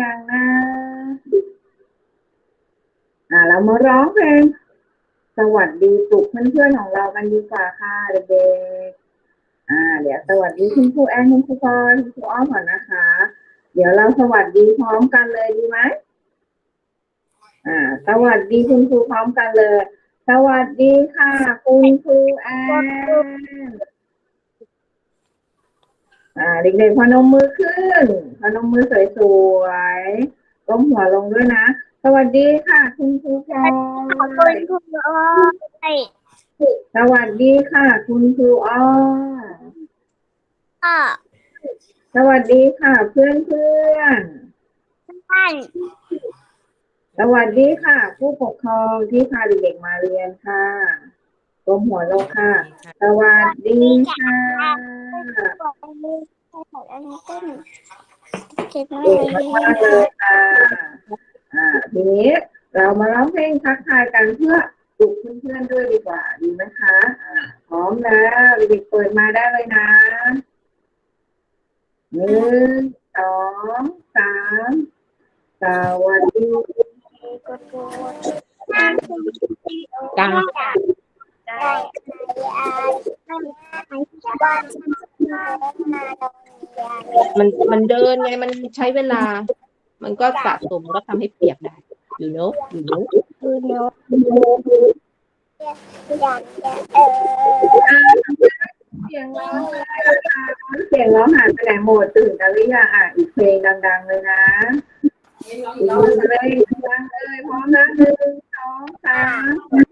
ยังนะอ่าเรามาร้องเพลงสวัสดีปลุกเพื่อนๆของเรากันดีกว่าค่ะเด็กๆอ่า เดี๋ยวสวัสดีคุณครูแอนคุณครูพรคุณครูอ้อมก่อนนะคะ เดี๋ยวเราสวัสดีพร้อมกันเลยดีไหมอ่า สวัสดีคุณครูพร้อมกันเลย สวัสดีค่ะ คุณครูแอน อ่าเด็กๆพนมมือขึ้น พนมมือสวยๆก้มหัวลงด้วยนะ สวัสดีค่ะ คุณครูพลขอบคุอยณคุณอ้อยสวัสดีค่ะ คุณครูอ้อค่ะสวัสดีค่ะ เพื่อนเพื่อนท่านสวัสดีค่ะ ผู้ปกครองที่พาเด็กๆมาเรียนค่ะก้มหัวลงค่ะ สวัสดีค่ะ ของอันนี้ต้นเก็บไว้เก่งเลยมากเลยค่ะอ่าทีนี้เรามาร้องเพลงทักทายกันเพื่อปลุกเพื่อนๆด้วยดีกว่า ดีไหมคะอ่าพร้อมแล้วเด็กเปิดมาได้เลยนะหนึ่งสองสามสวัสดีกดกดดังได้ มันมันเดินไงมันใช้เวลา มันก็สะสมก็ทำให้เปียกได้อยู่เนอะอยู่เนอะดูเนาะอยากจะเออเสียงร้องไห้นะคะเสียงร้องหายไปไหนหมดตื่นกันหรือยังอะอีกเพลงดัง ๆ เลยนะอีกเพลงดังๆเลยพร้อมนะหนึ่งสองสามส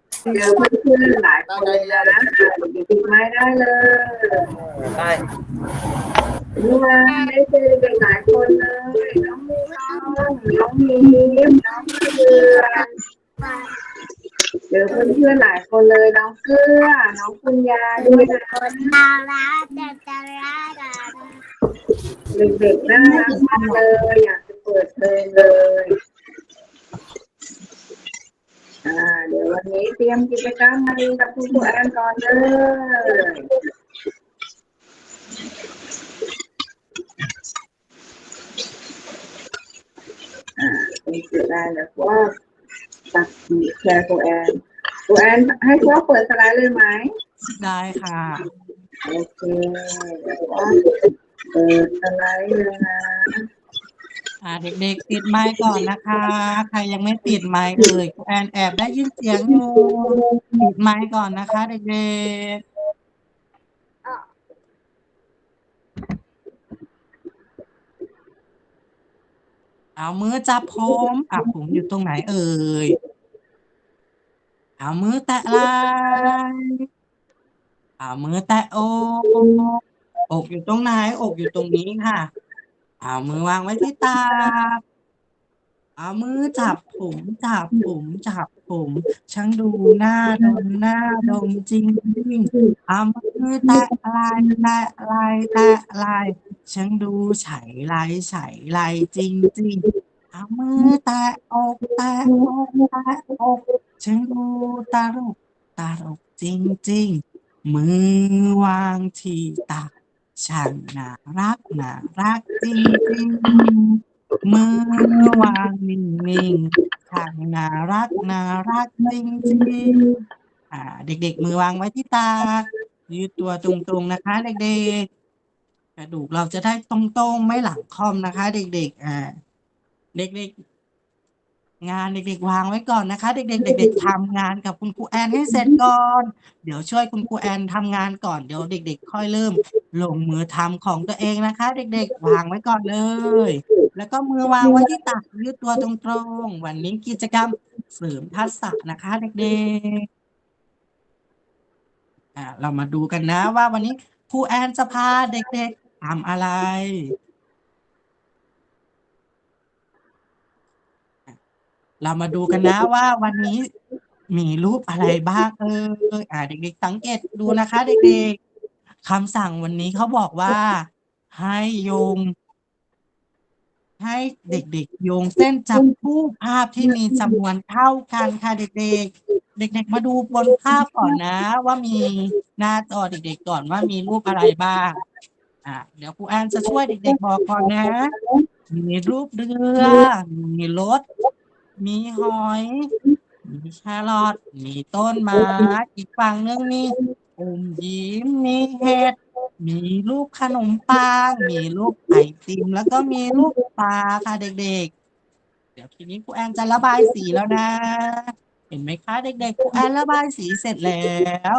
เยี่ยวเพื่อนๆหลายคนเลยนะติดไม้ได้เลยได้ดูแลได้เจอกันหลายคนเลยน้องมีน้องมีน้องน้องเกลือเจอเพื่อนๆหลายคนเลยน้องเกลือน้องคุณยาด้วยนะดาราดาดาราดาเด็กๆน่ารักมากเลยอยากจะเปิดเพลงเลย อ่าเดี๋ยววันนี้เตรียมกิจกรรมมาเรีกับคุณครูแอนก่อนเลยอ่าเป็นจุดแรกแล้วก็ตัดแชร์ครูแอนครูแอนให้ครูเปิดสไลด์เลยไหมได้ค่ะ โอเคเดี๋ยวครูเปิดสไลด์เลยนะ อ่าเด็กๆติดไมค์ก่อนนะคะ ใครยังไม่ติดไมค์เอ่ยแอนแอบได้ยินเสียงอยู่ติดไมค์ก่อนนะคะ เด็กๆเอามือจับผมอะผมอยู่ตรงไหนเอ่ย เอามือแตะไหล่เอามือแตะอกอกอยู่ตรงไหน อกอยู่ตรงนี้ค่ะ เอามือวางไว้ที่ตา เอามือจับผมจับผมจับผมช่างดูหน้าดมหน้าดมจริงจริงเอามือแตะไหลแตะไหลแตะไหลช่างดูไฉไหลไฉไหลจริงจริงเอามือแตะอกแตะอกแตะอกช่างดูตาลกตาลกจริงจริงมือวางที่ตัก ช่างน่ารักน่ารักจริงจริงมือวางนิ่งๆช่างน่ารักน่ารักจริงจริงๆอ่า เด็ก ๆ มือวางไว้ที่ตา ยืดตัวตรงๆนะคะ เด็กๆกระดูกเราจะได้ตรงๆ ไม่หลังค่อมนะคะ เด็กๆ อ่า เด็กๆ งานเด็กๆวางไว้ก่อนนะคะ เด็กๆเด็กๆทำงานกับคุณครูแอนให้เสร็จก่อน เดี๋ยวช่วยคุณครูแอนทำงานก่อนเดี๋ยวเด็ก ๆ ค่อยเริ่ม ลงมือทำของตัวเองนะคะ เด็กๆ วางไว้ก่อนเลย แล้วก็มือวางไว้ที่ตักยืดตัวตรงๆ วันนี้กิจกรรมเสริมทักษะนะคะ เด็กๆอ่าเรามาดูกันนะว่าวันนี้ครูแอนจะพาเด็กๆทำอะไร เรามาดูกันนะว่าวันนี้มีรูปอะไรบ้างเอออ่าเด็กๆ สังเกตดูนะคะ เด็กๆคำสั่งวันนี้เขาบอกว่า ให้โยง ให้เด็กๆ โยงเส้นจับคู่ภาพที่มีจำนวนเท่ากันค่ะเด็กๆ เด็ก ๆ มาดูบนภาพก่อนนะ ว่ามีหน้าจอเด็ก ๆ ก่อนว่ามีรูปอะไรบ้าง อะเดี๋ยวครูแอนจะช่วยเด็ก ๆ บอกก่อนนะ มีรูปเรือ มีรถ มีหอย มีแครอทมีต้นไม้อีกฝั่งนึงมีอมยิ้มมีเห็ดมีรูปขนมปังมีรูปไอติม แล้วก็มีรูปปลาค่ะเด็กๆ เดี๋ยวทีนี้ครูแอนจะระบายสีแล้วนะ เห็นไหมคะเด็กๆครูแอนระบายสีเสร็จแล้ว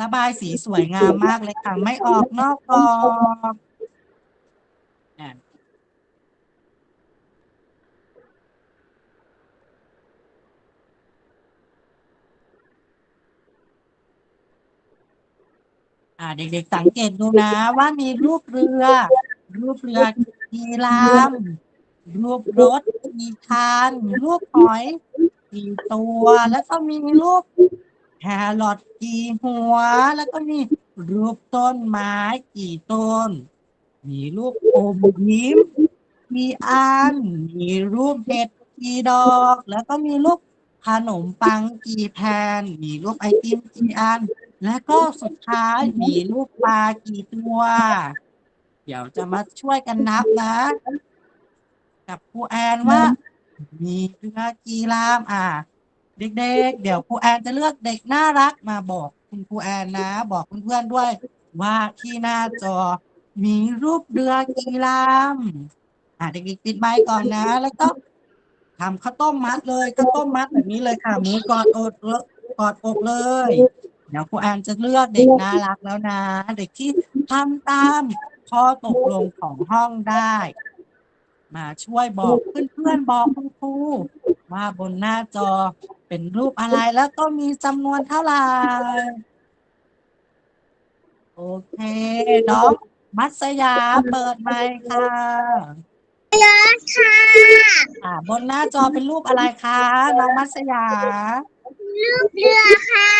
ระบายสีสวยงามมากเลยค่ะ ไม่ออกนอกกรอบอะ อ่า เด็กๆสังเกตดูนะว่ามีรูปเรือ รูปเรือกี่ลำรูปรถกี่คันรูปหอยกี่ตัว แล้วก็มีรูปแครอทกี่หัว แล้วก็มีรูปต้นไม้กี่ต้น มีรูปอมยิ้ม มีอันมีรูปเห็ดกี่ดอก แล้วก็มีรูปขนมปังกี่แผ่นมีรูปไอติมกี่อัน และก็สุดท้ายมีรูปปลากี่ตัว เดี๋ยวจะมาช่วยกันนับนะ กับครูแอนว่า มีเรือกี่ลำอะ เด็กๆ เดี๋ยวครูแอนจะเลือกเด็กน่ารักมาบอกคุณครูแอนนะ บอกเพื่อนๆด้วยว่าที่หน้าจอ มีรูปเรือกี่ลำอะเด็กๆปิดไมค์ก่อนนะ แล้วก็ทำข้าวต้มมัดเลยข้าวต้มมัดแบบนี้เลยค่ะมือกอดอกเลยกอดอกเลย เดี๋ยวครูแอนจะเลือกเด็กน่ารักแล้วนะ เด็กที่ทำตามข้อตกลงของห้องได้ มาช่วยบอกเพื่อนๆบอกคุณครูว่าบนหน้าจอเป็นรูปอะไรแล้วก็มีจำนวนเท่าไหร่โอเคน้องมัสยาเปิดไมค์ค่ะค่ะ อ่า บนหน้าจอเป็นรูปอะไรคะน้องมัสยา ลูกเรือค่ะ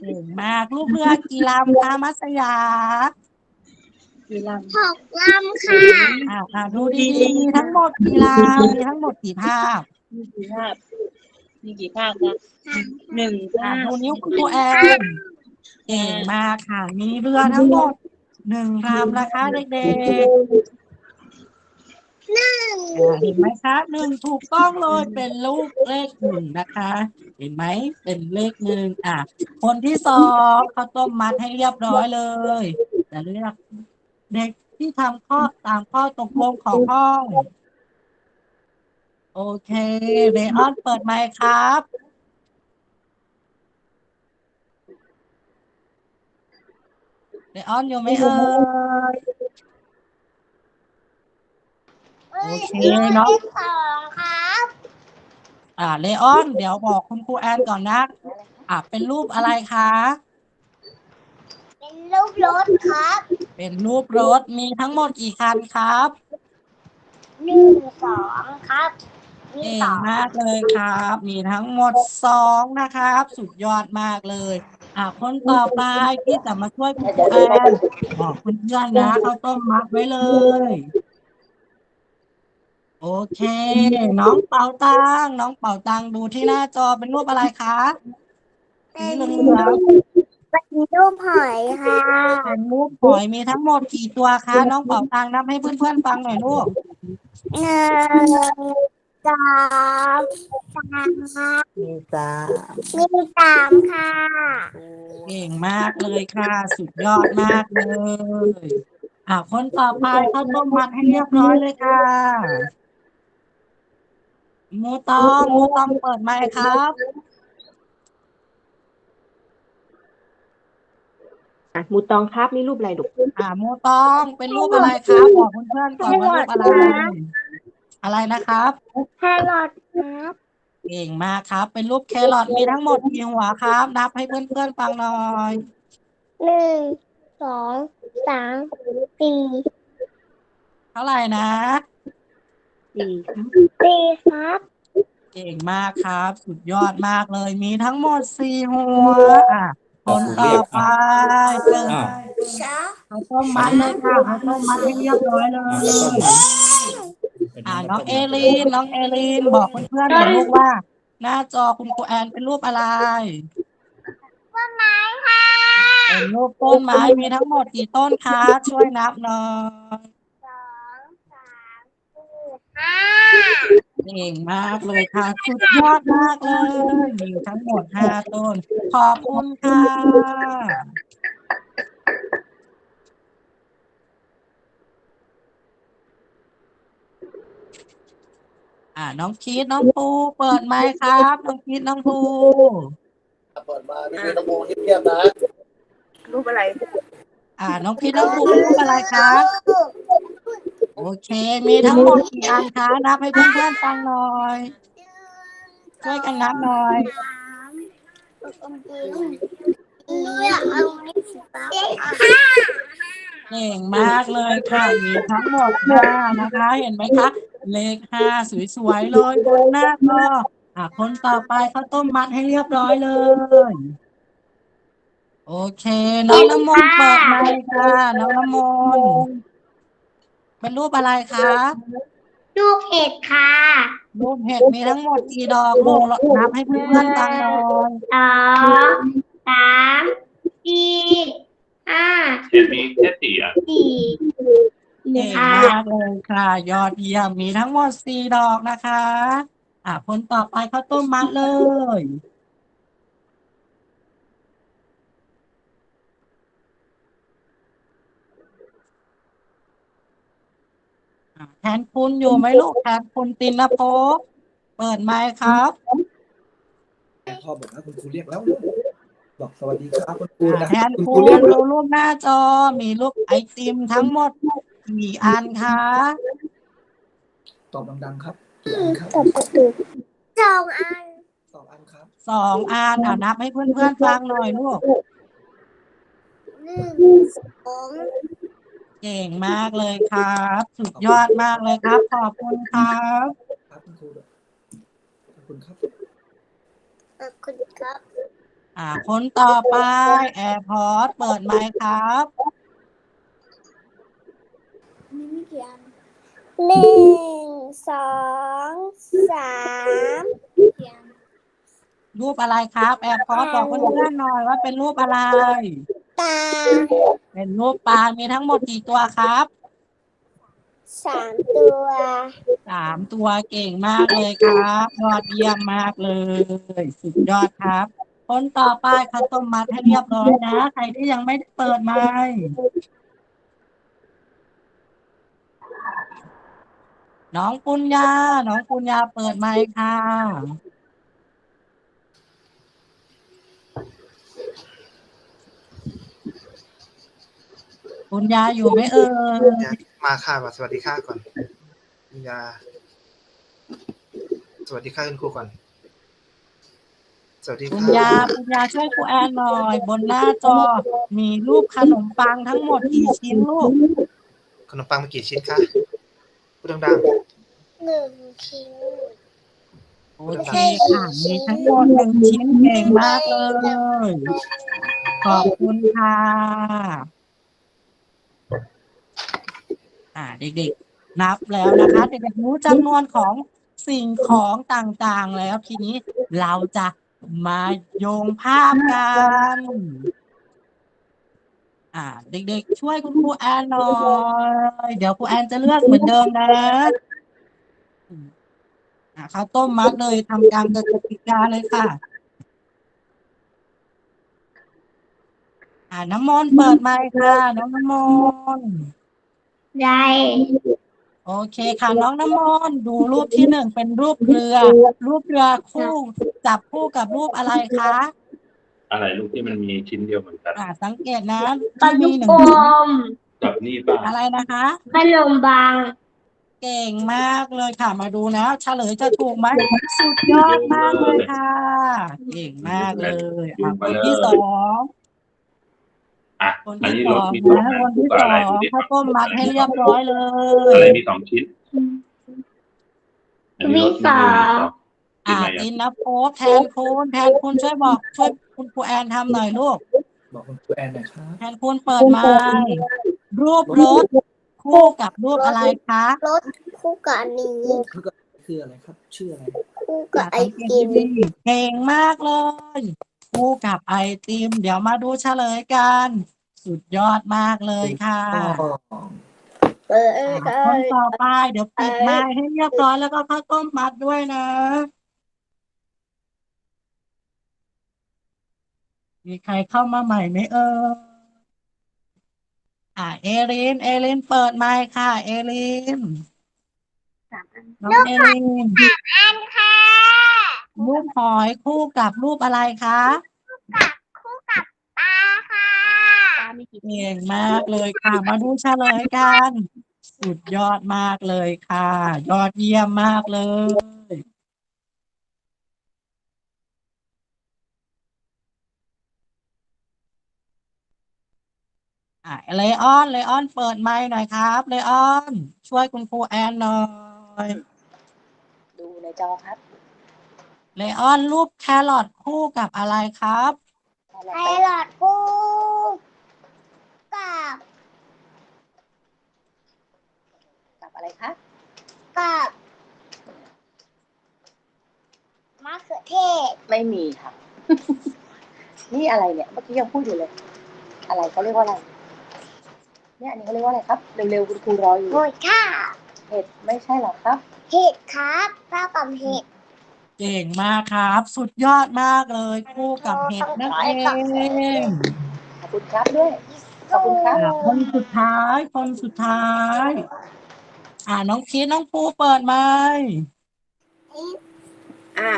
เก่งมากรูปเรือกี่ลำคะมัสยาหกลำค่ะอ่าอ่าดูดีๆมีทั้งหมดกี่ลำมีทั้งหมดกี่ภาพมีกี่ภาพ มีกี่ภาพนะหนึ่งอ่าภาพดูนิ้วคุณครูแอนเก่งมากค่ะ มีเรือทั้งหมดหนึ่งลำนะคะเด็กๆ หนึ่งอ่าเห็นไหมคะหนึ่งถูกต้องเลยเป็นลูกเลขหนึ่งนะคะ เห็นไหมเป็นเลขหนึ่งอะ คนที่สองเขาต้มมัดให้เรียบร้อยเลยจะเลือกเด็กที่ทำข้อตามข้อตกลงของห้อง โอเคเรออนเปิดไมค์ครับ เรออนอยู่ไหมเอ่ย โอเคเนาะสองครับ อ่าเลออน เดี๋ยวบอกคุณครูแอนก่อนนะ อ่าเป็นรูปอะไรคะ เป็นลูกรถครับ เป็นรูปรถมีทั้งหมดกี่คันครับหนึ่งสองครับมีเก่สงองมากเลยครับ มีทั้งหมดสองนะครับ สุดยอดมากเลย อ่าคนต่อไปที่จะมาช่วยคุณครูแอนบอกคุณเพื่อนนะเขาต้มมัดไว้เลย โอเค น้องเป่าตังน้องเป่าตังดูที่หน้าจอเป็นรูปอะไรคะสีเหลืองเป็นรูปหอยค่ะๆเป็นรูปหอยมีทั้งหมดกี่ตัวคะ น้องเป่าตังนับให้เพื่อนๆฟังหน่อยลูกหนึ่งสองสามครับมีสามมีสามค่ะเก่งมากเลยค่ะ สุดยอดมากเลย อ่าคนต่อไปเข้าต้มมัดให้เรียบร้อยเลยค่ะ หมูตองหมูตองเปิดไมค์ครับ อะหมูตองครับนี่รูปอะไรลูกอ่าหมูตองเป็นรูปอะไรครับบอกเพื่อนๆก่อนว่ารูปอะไร อะไรนะครับ แครอทครับเก่งมากครับ เป็นรูปแครอทมีทั้งหมดกี่หัวครับ นับให้เพื่อนๆฟังหน่อยหนึ่งสองสามสี่เท่าไหร่นะ สี่ครับสี่ครับ เก่งมากครับ สุดยอดมากเลย มีทั้งหมดสี่หัวอะคนต่อไปเปิดอ่าข้าวต้มมัดเลยค่ะข้าวต้มมัดให้เรียบร้อยเลยแล้วก็หมุนอ่าน้องเอลีนน้องเอลีนบอกเพื่อนๆหน่อยลูกว่า หน้าจอคุณครูแอนเป็นรูปอะไรต้นไม้ค่ะเป็นรูปต้นไม้มีทั้งหมดกี่ต้นคะช่วยนับหน่อย สองสามสี่ห้า เก่งมากเลยค่ะ สุดยอดมากเลยมีทั้งหมดห้าต้น ขอบคุณค่ะอ่าน้องคิดน้องปูเปิดไมค์ครับ น้องคิดน้องปูเปิดมาไม่มีตะโกนเงียบๆนะรูปอะไร อ่า น้องคิดน้องปูรูปอะไรคะ โอเค มีทั้งหมดกี่อันคะนับให้เพื่อนๆฟังหน่อย ช่วยกันนับหน่อยเอานี่สิบเก่งมากเลยค่ะมีทั้งหมดห้านะคะ เห็นไหมคะ เลขห้าสวยๆเลยบนหน้าก็อะคนต่อไปเขาวต้มมัดให้เรียบร้อยเลย โอเค น้องน้ำมนเปิดไมค์ค่ะ น้องน้ำมน เป็นรูปอะไรคะลูกเห็ดค่ะ รูปเห็ดมีทั้งหมดกี่ดอกลูกนับให้เพื่อนๆฟังหน่อยสองสามสี่ห้าเห็นมีแค่สี่อะสี่เก่งค่ะมากเลยค่ะ ยอดเยี่ยมมีทั้งหมดสี่ดอกนะคะ อะคนต่อไปเขาวต้มมัดเลย แทนคุณอยู่ไหมลูกแทนคุณตินภพเปิดไมค์ครับพ่อบอกว่าคุณครูเรียกแล้วบอกสวัสดีครับคุณครูอะนะแทนคุณคคุรูณเรียกแล้ดูวรูปหน้าจอมีรูปไอติมทั้งหมดกี่อันคะตอบดังๆครับกี่อันครับสองอันสองอันครับสองอันอะนับให้เพื่อนๆฟังหน่อยลูกหนึ่งสอง เก่งมากเลยครับ สุดยอดมากเลยครับ ขอบคุณครับครับคุณครูด้วยขอบคุณครับขอบคุณครับ อ่า คนต่อไปแอร์พอร์ตเปิดไมค์ครับมีไม่กี่อันหนึ่งสองสามสี่อันรูปอะไรครับ แอร์พอร์ตบอกเพื่อนๆหน่อยว่าเป็นรูปอะไร ตาเป็นรูปปลา มีทั้งหมดกี่ตัวครับสามตัวสามตัวเก่งมากเลยครับยอดเยี่ยมมากเลย สุดยอดครับ คนต่อไปข้าวต้มมัดให้เรียบร้อยนะ ใครที่ยังไม่ได้เปิดไมค์น้องปุญญา น้องปุญญาเปิดไมค์ค่ะ ปุญญาอยู่ไหมเอ่ยมาค่ะมาสวัสดีค่ะก่อนคุณยา สวัสดีค่ะคุณครูก่อน สวัสดีปุญค่ะญาปุญญาช่วยครูแอนหน่อย บนหน้าจอมีรูปขนมปังทั้งหมดกี่ชิ้นลูกขนมปังมีกี่ชิ้นคะพูดดังหนึ่งชิ้นโอเคค่ะมีทั้งหมดหนึ่งชิ้นเก่งมากเลย ขอบคุณค่ะ อ่าเด็กๆ นับแล้วนะคะเด็กๆรู้จำนวนของสิ่งของต่างๆ แล้วทีนี้เราจะมาโยงภาพกัน อ่า เด็กๆ ช่วยคุณครูแอนหน่อยเดี๋ยวครูแอนจะเลือกเหมือนเดิมนะอ่าข้าวต้มมัดเลยทำตามกติกาเลยค่ะ อ่าน้ำมนต์เปิดไมค์ค่ะน้องน้ำมนต์ ได้โอเคค่ะน้องน้ำมนต์ดูรูปที่หนึ่งเป็นรูปเรือ รูปเรือคู่จับคู่กับรูปอะไรคะอะไรลูกที่มันมีชิ้นเดียวเหมือนกันอ่าสังเกตนะปลาที่ดุมีกหนึ่งอชิ้นมกับนี่ป้าอะไรนะคะขนมบังเก่งมากเลยค่ะมาดูนะเฉลยจะถูกไหมสุดยอดมากเลยค่ะ เก่งมากเลยอะคนที่สอง อะคนอันที่นี้สรอถงมีตัวนะไหนคนคู่ที่กับสอะไรองดูดิข้าวต้มมัดให้เรียบร้อยเลอะไรยมีสองชิ้นอันนี้รถมีสองอ่าอินนะโพบแทนคุณแทนคุณช่วยบอกช่วยคุณครูแอนทำหน่อยลูก บอกคุณครูแอนหน่อยครับแทนคุณเปิดไมารูปรถคู่กับรูปอะไรคะรถคู่กับอันนี้คือก็คืออะไรครับ ชื่ออะไรคู่กับไอสังเกติตมดีๆเก่งมากเลย คู่กับไอติม เดี๋ยวมาดูเฉลยกัน สุดยอดมากเลยค่ะอ๋อเออเออเอคนอต่อไปเดี๋ยวปิดไม้ให้เรียบร้อยแล้วก็ข้าวต้มมัดด้วยนะ มีใครเข้ามาใหม่ไหมเอออ่าเอลิน เอลินเปิดไมค์ค่ะ เอลินน้องเอลินอันค่ะ รูปหอยคู่กับรูปอะไรคะคู่กับปลาค่ะตามีกี่เก่งมากเลยค่ะ มาดูเฉลยกัน สุดยอดมากเลยค่ะ ยอดเยี่ยมมากเลยอะเลออนเลออนเปิดไมค์หน่อยครับเลออน ช่วยคุณครูแอนหน่อย ดูในจอครับ เลออนรูปแครอทคู่กับอะไรครับไอหลอดคู่กับกับอะไรคะ กับมะเขือเทศไม่มีค่ะ นี่อะไรเนี่ย เมื่อกี้ยังพูดอยู่เลย อะไรเขาเรียกว่าอะไร เนี่ยอันนี้เขาเรียกว่าอะไรครับ เร็วๆคุณครูรออยู่โอยค่ะเห็ดไม่ใช่เหรอครับ เห็ดครับข้าวกับเห็ด เก่งมากครับ สุดยอดมากเลย คู่กับเห็ดนั่นเองขอบคุณครับด้วยขอบคุณครับอะคนสุดท้าย คนสุดท้าย อ่าน้องคิดน้องภูเปิดไมค์อะ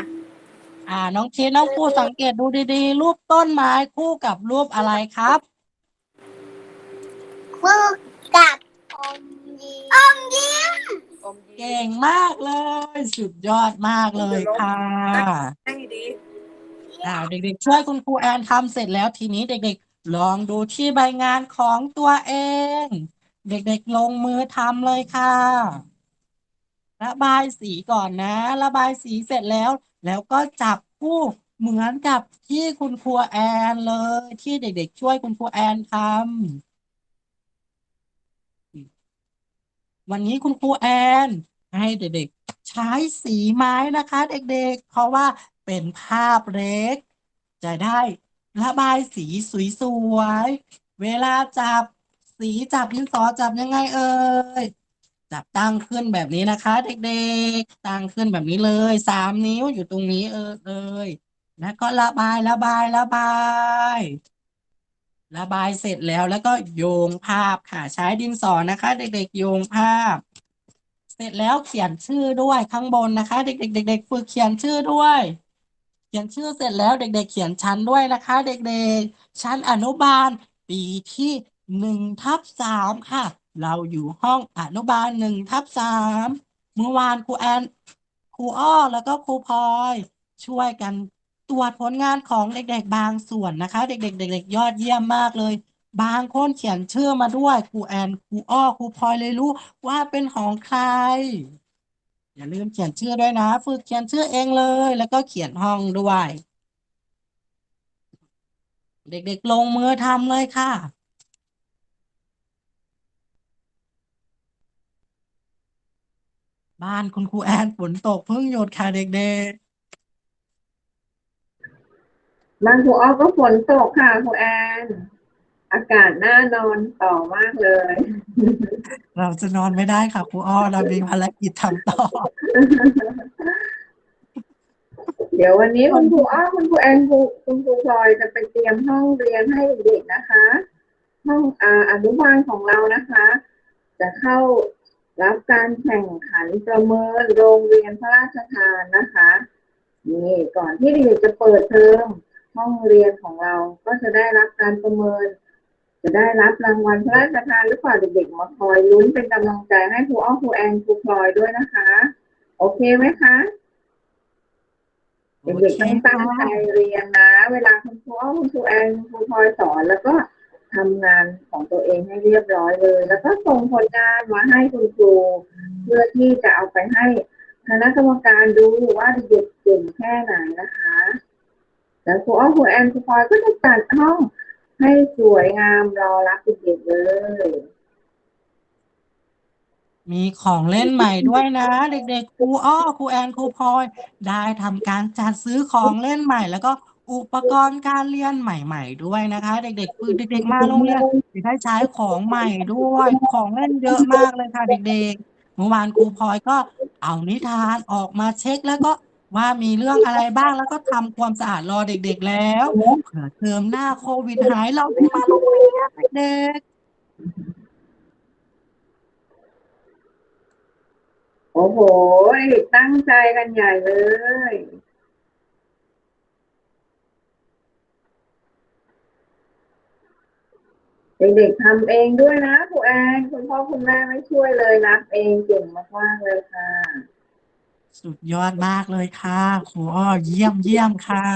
อ่า น้องคิดน้องภูสังเกตดูดีๆ รูปต้นไม้คู่กับรูปอะไรครับ คู่กับอมยิ้มอมยิ้มอมยิ้ม เก่งมากเลย สุดยอดมากเลยค่ะนั่งดีอ่าเด็กๆ ช่วยคุณครูแอนทำเสร็จแล้วทีนี้เด็กๆ ลองดูที่ใบงานของตัวเอง เด็กๆ ลงมือทำเลยค่ะ ระบายสีก่อนนะ ระบายสีเสร็จแล้ว แล้วก็จับคู่เหมือนกับที่คุณครูแอนเลย ที่เด็กๆ ช่วยคุณครูแอนทำวันนี้คุณครูแอน ให้เด็กๆ ใช้สีไม้นะคะ เด็กๆ เพราะว่าเป็นภาพเล็ก จะได้ระบายสีสวยๆ เวลาจับสีจับดินสอจับยังไงเอ่ยจับตั้งขึ้นแบบนี้นะคะ เด็กๆ ตั้งขึ้นแบบนี้เลยสามนิ้วอยู่ตรงนี้เออเลยแล้วก็ระบายระบายระบาย ระบายเสร็จแล้วแล้วก็โยงภาพค่ะใช้ดินสอนะคะ เด็กๆ โยงภาพ เสร็จแล้วเขียนชื่อด้วยข้างบนนะคะ เด็กๆเด็กๆฝึกเขียนชื่อด้วย เขียนชื่อเสร็จแล้วเด็ก ๆ เขียนชั้นด้วยนะคะ เด็กๆ ชั้นอนุบาล ปีที่หนึ่งทับสามค่ะ เราอยู่ห้องอนุบาลหนึ่งทับสามเมื่อวานครูแอนครูอ้อแล้วก็ครูพลอย ช่วยกันตรวจผลงานของเด็ก ๆ บางส่วนนะคะ เด็ก ๆ เด็ก ๆ ยอดเยี่ยมมากเลย บางคนเขียนชื่อมาด้วยครูแอนครูอ้อครูพลอยเลยรู้ว่าเป็นของใคร อย่าลืมเขียนชื่อด้วยนะ ฝึกเขียนชื่อเองเลย แล้วก็เขียนห้องด้วย เด็กๆลงมือทำเลยค่ะบ้านคุณครูแอนฝนตกเพิ่งหยุดค่ะเด็กๆบ้างครูอ้อก็ฝนตกค่ะครูแอน อากาศน่านอนต่อมากเลยๆเราจะนอนไม่ได้ค่ะครูอ้อเรามีภารกิจทำต่อ เดี๋ยววันนี้คุณครูอ้อคุณครูแอนครูคุณครูพลอยจะไปเตรียมห้องเรียนให้เด็กๆนะคะ ห้องอ่าอนุบาลของเรานะคะ จะเข้ารับการแข่งขันประเมินโรงเรียนพระราชทานนะคะนี่ก่อนที่เด็กๆจะเปิดเทอมห้องเรียนของเราก็จะได้รับการประเมิน จะได้รับรางวัลพระราชทานหรือเปล่าเด็กๆมาคอยลุ้นเป็นกำลังใจให้ครูอ้อครูแอนครูพลอยด้วยนะคะ โอเคไหมคะเด็กๆต้องตั้งใจเรียนนะ เวลาคุณครูอ้อคุณครูแอนครูพลอยสอนแล้วก็ทำงานของตัวเองให้เรียบร้อยเลย แล้วก็ส่งผลงานมาให้คุณครูเพื่อที่จะเอาไปให้คณะกรรมการดูว่าเด็กๆเก่งแค่ไหนนะคะ แล้วครูอ้อครูแอนครูพลอยก็จะจัดห้อง ให้สวยงามรอรับเด็กๆเลย มีของเล่นใหม่ด้วยนะ เด็กๆครูอ้อครูแอนครูพลอย ได้ทำการจัดซื้อของเล่นใหม่ แล้วก็อุปกรณ์การเรียนใหม่ ๆ ด้วยนะคะ เด็กๆคือเด็กๆมาโรงเรียนได้ใช้ของใหม่ด้วยของเล่นเยอะมากเลยค่ะ เด็กๆเมื่อวานครูพลอยก็เอานิทานออกมาเช็คแล้วก็ ว่ามีเรื่องอะไรบ้างแล้วก็ทำความสะอาดรอเด็กๆแล้วเผื่อเทอมหน้าโควิดหายเราได้มาโรงเรียนเด็กโอ้โห ตั้งใจกันใหญ่เลย เด็กๆทำเองด้วยนะครูแอนคุณพ่อคุณแม่ไม่ช่วยเลยนับเองเก่งมากๆเลยค่ะ สุดยอดมากเลยค่ะ ครูอ้อเยี่ยมเยี่ยมค่ะ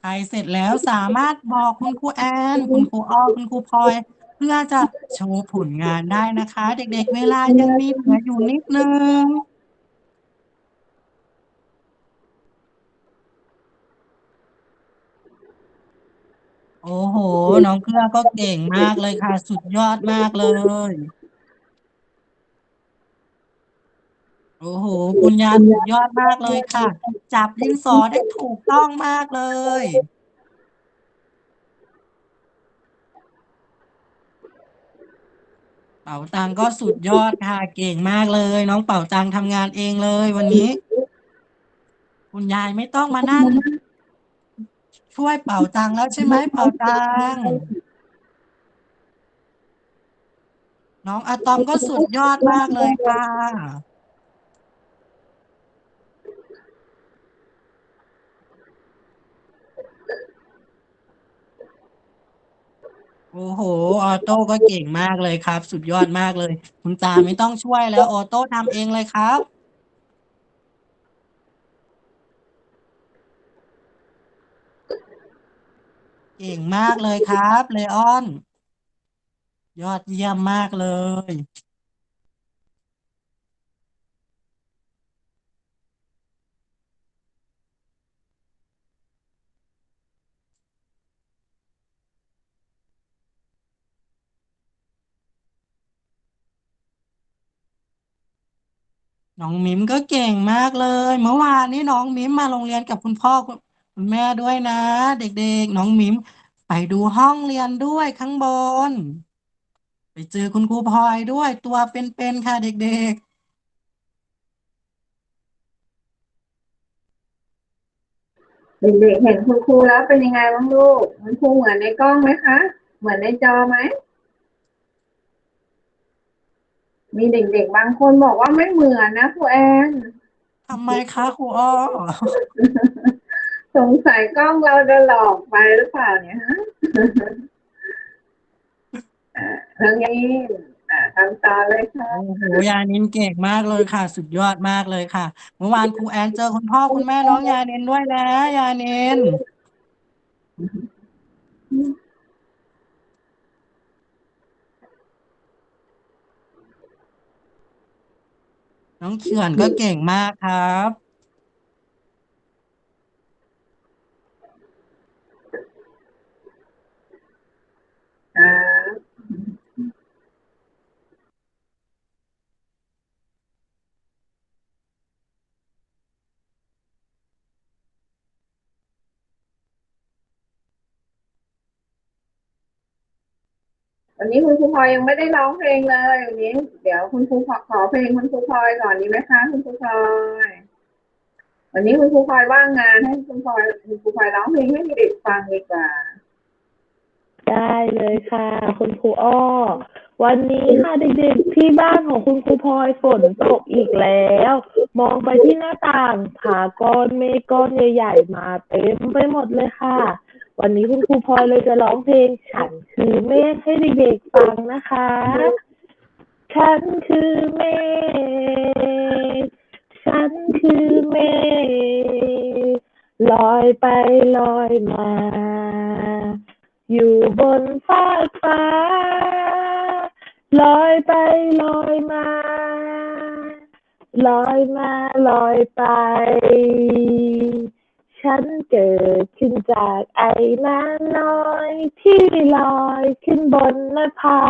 ใครเสร็จแล้วสามารถบอกคุณครูแอน คุณครูอ้อ คุณครูพลอย เพื่อจะโชว์ผลงานได้นะคะ เด็กๆ เวลายังมีเหลืออยู่นิดนึงโอ้โห น้องเกลือก็เก่งมากเลยค่ะ สุดยอดมากเลย โอ้โห คุณยาสุดยอดมากเลยค่ะ จับดินสอได้ถูกต้องมากเลย เป๋าตังก็สุดยอดค่ะ เก่งมากเลย น้องเป๋าตังทำงานเองเลย วันนี้ คุณยายไม่ต้องมานั่งช่วยเป๋าตังแล้วใช่ไหมเป๋าตังน้องอะตอมก็สุดยอดมากเลยค่ะ โอ้โห ออโต้ก็เก่งมากเลยครับ สุดยอดมากเลย คุณตาไม่ต้องช่วยแล้ว ออโต้ทำเองเลยครับ เก่งมากเลยครับ เลออน ยอดเยี่ยมมากเลย น้องมิมก็เก่งมากเลย เมื่อวานนี้น้องมิมมาโรงเรียนกับคุณพ่อคุณคุณแม่ด้วยนะ เด็กๆ น้องมิมไปดูห้องเรียนด้วยข้างบน ไปเจอคุณครูพลอยด้วยตัวเป็นๆค่ะเด็กๆเด็กๆเห็นคุณครูแล้วเป็นยังไงบ้างลูกคุณครูเหมือนในกล้องไหมคะ เหมือนในจอไหม มีเด็กๆ บางคนบอกว่าไม่เหมือนนะครูแอนๆทำไมคะครูอ้อ สงสัยกล้องเราจะหลอกไปหรือเปล่าเนี่ยฮะอ่าแล้วนี้อ่าทำต่อเลยค่ะโอ้โหยานินเก่งมากเลยค่ะ สุดยอดมากเลยค่ะ เมื่อวานครูแอนเจอคุณพ่อคุณแม่น้องยานินด้วยนะ ยานิน น้องเขื่อนก็เก่งมากครับ อ่า วันนี้คุณครูพลอยยังไม่ได้ร้องเพลงเลยวันนี้ เดี๋ยวคุณครูขอขอเพลงคุณครูพลอยก่อนดีไหมคะคุณครูพลอยวันนี้คุณครูพลอยว่างงานให้คุณพลอยคุณครูพลอยร้องเพลงให้เด็กฟังดีกว่า ได้เลยค่ะ คุณครูอ้อ วันนี้ค่ะเด็กๆที่บ้านของคุณครูพลอยฝนตกอีกแล้ว มองไปที่หน้าต่างผาก้อนเมฆก้อนใหญ่ๆมาเต็มไปหมดเลยค่ะ วันนี้คุณครูพลอยเลยจะร้องเพลง ฉันคือเมฆให้เด็กๆฟังนะคะ ฉันคือเมฆฉันคือเมฆลอยไปลอยมา อยู่บนฟากฟ้า ลอยไปลอยมา ลอยมาลอยไป ฉันเกิดขึ้นจากไอ้น้ำน้อยที่ลอยขึ้นบนนภา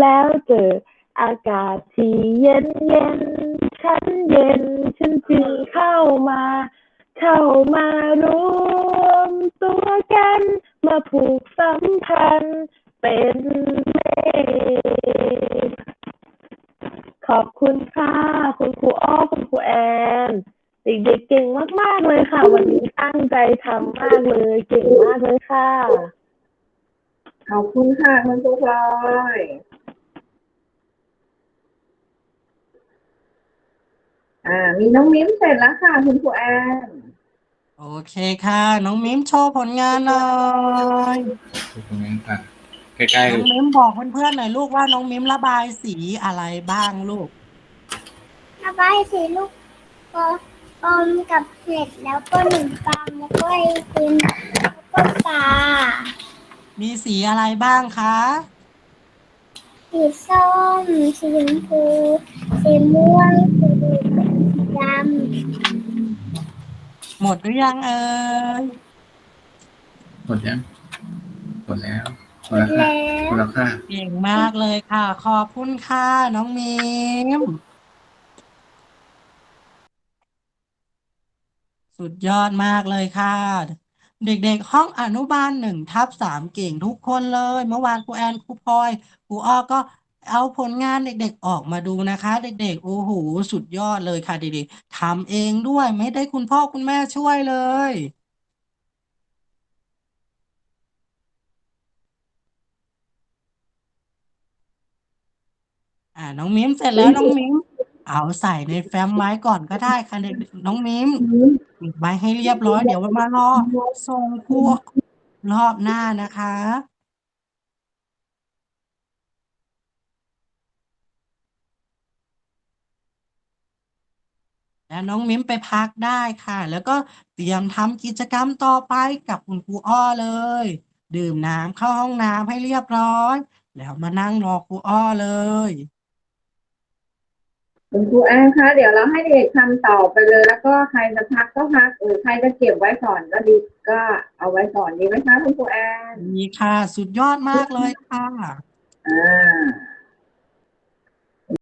แล้วเจออากาศที่เย็นเย็นฉันเย็นฉันจึงเข้ามา เข้ามารวมตัวกันมาผูกสัมพันธ์เป็นเมฆขอบคุณค่ะ คุณครูอ้อคุณครูแอน เด็กๆเก่งมากๆเลยค่ะ วันนี้ตั้งใจทำมากเลย เก่งมากเลยค่ะ ขอบคุณค่ะคุณครูพลอยอ่า มีน้องมิ้มเสร็จแล้วค่ะ คุณครูแอนโอเคค่ะ น้องมิมโชว์ผลงานหน่อยดูตรงนั้นค่ะใกล้น้องมิมบอกเพื่อนๆหน่อยลูกว่าน้องมิมระบายสีอะไรบ้างลูกระบายสีลูกปอป อมกับเห็ดแล้วก็หนึ่งปลาแล้วก็ไอติมแล้วก็ปลามีสีอะไรบ้างคะ สีส้มสีชมพูสีม่วงสีเหลืองสีดหมดหรือยังเอ่ยๆหมดยังหมดแล้วหมำดแล้วค่ะแล้ว หมดแล้วค่ะ เก่งมากเลยค่ะ ขอบคุณค่ะ น้องมิม สุดยอดมากเลยค่ะ เด็กๆ ห้องอนุบาลหนึ่งทับสามเก่งทุกคนเลย เมื่อวานครูแอนครูพลอยครูอ้อก็เอาผลงานเด็กๆออกมาดูนะคะ เด็กๆ โอ้โหสุดยอดเลยค่ะเด็กๆทำเองด้วยไม่ได้คุณพ่อคุณแม่ช่วยเลย อ่าน้องมิ้มเสร็จแล้วน้องมิ้ม เอาใส่ในแฟ้มไว้ก่อนก็ได้ค่ะเด็กน้องมิมปิดไว้ให้เรียบร้อย เดี๋ยวมารอส่งครูรอบหน้านะคะแล้วน้องมิมไปพักได้ค่ะ แล้วก็เตรียมทำกิจกรรมต่อไปกับคุณครูอ้อเลย ดื่มน้ำเข้าห้องน้ำให้เรียบร้อย แล้วมานั่งรอครูอ้อเลย คุณครูแอนคะเดี๋ยวเราให้เด็กทำต่อไปเลย แล้วก็ใครจะพักก็พักหรือใครจะเก็บไว้ก่อนก็ดีก็เอาไว้ก่อนดีไหมคะคุณครูแอนดีค่ะ สุดยอดมากเลยค่ะอ่า